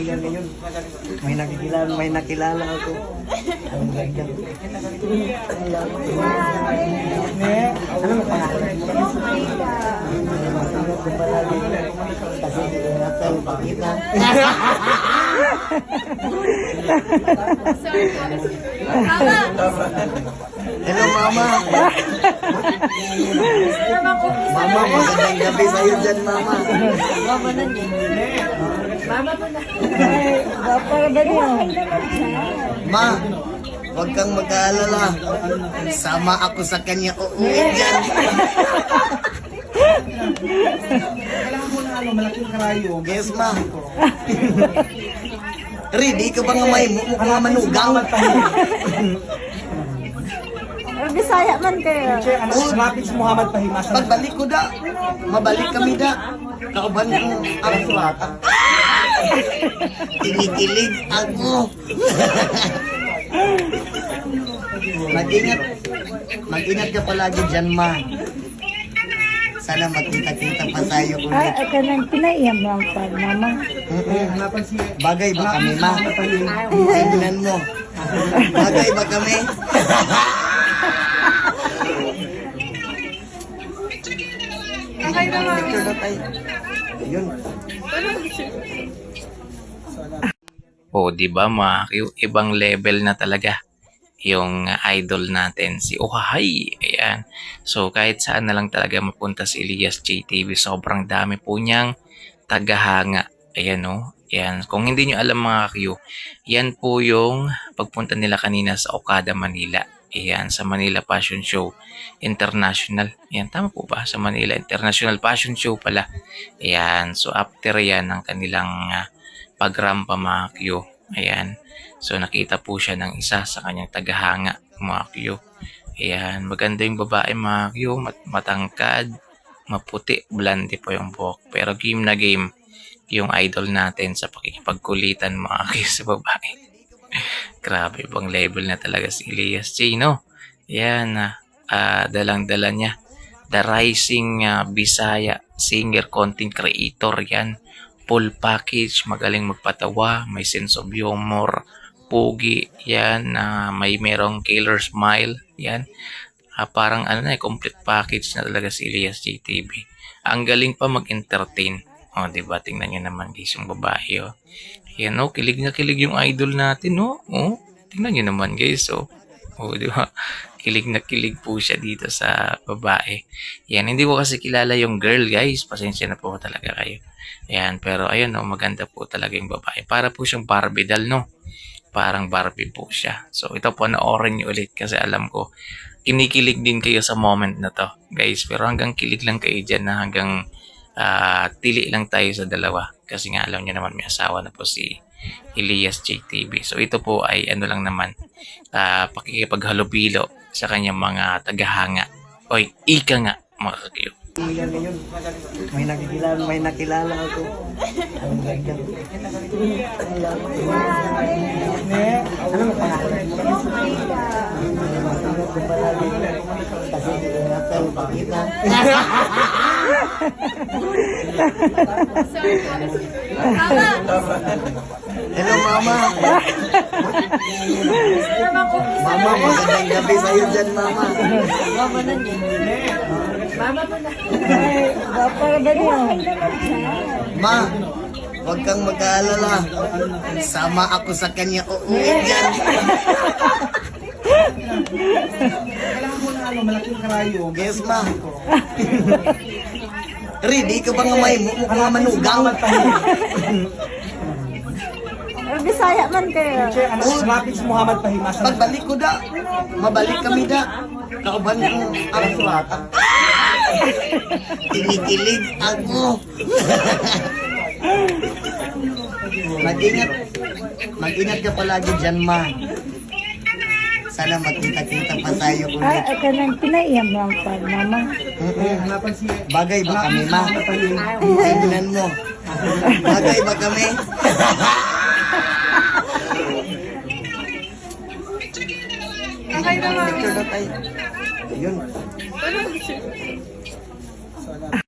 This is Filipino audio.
Yan ngayon. May nakikilala, may nakilala ako. Ang ganda. Ano mo pangalan? Masunod ko palagi. Kasi ingatan, pakita. Hello, Mama. Mama, magandang gabi sa'yo dyan, Mama. Ma, huwag kang mag-aalala. Sama ako sa kanya uuwi dyan. Kailangan mo na ano, malaking karayom. Yes, ma. Ready ka ba nga may mukha manugang? Bisaya man kayo. Ano, malapit si Muhammad Pahima sa Pagbalik ko da, mabalik kami da. Kauban ko ang sulata. Kinikilig ako. Mag-ingat. Mag-ingat ka palagi dyan, ma. Sana magkita-kita pa tayo Ay, ulit. ka nang pinaiyan mo ang pag, mama. Mm-mm. Bagay ba kami, ma? Tingnan mo. Bagay ba kami? Picture na tayo. Ayun. O, di ba mga Q, ibang level na talaga yung idol natin, si Ohahay. Ayan. So, kahit saan na lang talaga mapunta si Elias JTV, sobrang dami po niyang tagahanga. Ayan o. Ayan. Kung hindi nyo alam mga Q, yan po yung pagpunta nila kanina sa Okada, Manila. Ayan, sa Manila Fashion Show International. Ayan, tama po ba? Sa Manila International Fashion Show pala. Ayan, so after yan ng kanilang ah, pagrampa mga Q. Ayan. So nakita po siya ng isa sa kanyang tagahanga mga Q. Ayan. Maganda yung babae mga Q. Mat- matangkad. Maputi. Blondie po yung buhok. Pero game na game yung idol natin sa pakikipagkulitan mga Q sa babae. Grabe bang level na talaga si Elias J, no? Ayan. ah, ah, dalang-dala niya. The Rising ah, Bisaya Singer Content Creator yan full package, magaling magpatawa, may sense of humor, pogi, yan, na may merong killer smile, yan. Ah, parang ano na, eh, complete package na talaga si Elias JTV. Ang galing pa mag-entertain. O, oh, di ba? Tingnan niyo naman guys yung babae, oh. Yan, oh, kilig na kilig yung idol natin, oh. Oh, tingnan niyo naman guys, oh. Oh, di ba? Kilig na kilig po siya dito sa babae. Yan, hindi ko kasi kilala yung girl, guys. Pasensya na po talaga kayo. Ayan, pero ayun, no, maganda po talaga yung babae. Para po siyang Barbie doll, no? Parang Barbie po siya. So, ito po, na-orin nyo ulit kasi alam ko, kinikilig din kayo sa moment na to, guys. Pero hanggang kilig lang kayo dyan na hanggang ah, tili lang tayo sa dalawa. Kasi nga, alam nyo naman, may asawa na po si Elias JTV. So, ito po ay ano lang naman, ah, pakikipaghalubilo sa kanyang mga tagahanga. Oy, ika nga, mga kakiyo. May nakikilala, may nakilala ako. Ang ganda. Ano mo pangalan? Kasi ingatan, pakita. Hello, Mama. Mama, magandang gabi sa'yo dyan, Mama. Ay, para ba niyo? Ma, huwag kang mag-aalala. Sama ako sa kanya uuwi dyan. Kailangan mo na ano, malaking karayom. Yes, ma. Ready ka ba nga may nga manugang? Bisaya man kayo. Ano, malapit si Muhammad Pahima sa Pagbalik ko da, mabalik kami da. Kauban ko ang sulata. Kinikilig ako. Mag-ingat. Mag-ingat ka palagi dyan, ma. Sana magkita-kita pa tayo Ay, ulit. ka nang pinaiyan mo ang pag, mama. Mm-mm. Bagay ba kami, ma? Tingnan mo. Bagay ba kami? Picture na tayo. Ayun.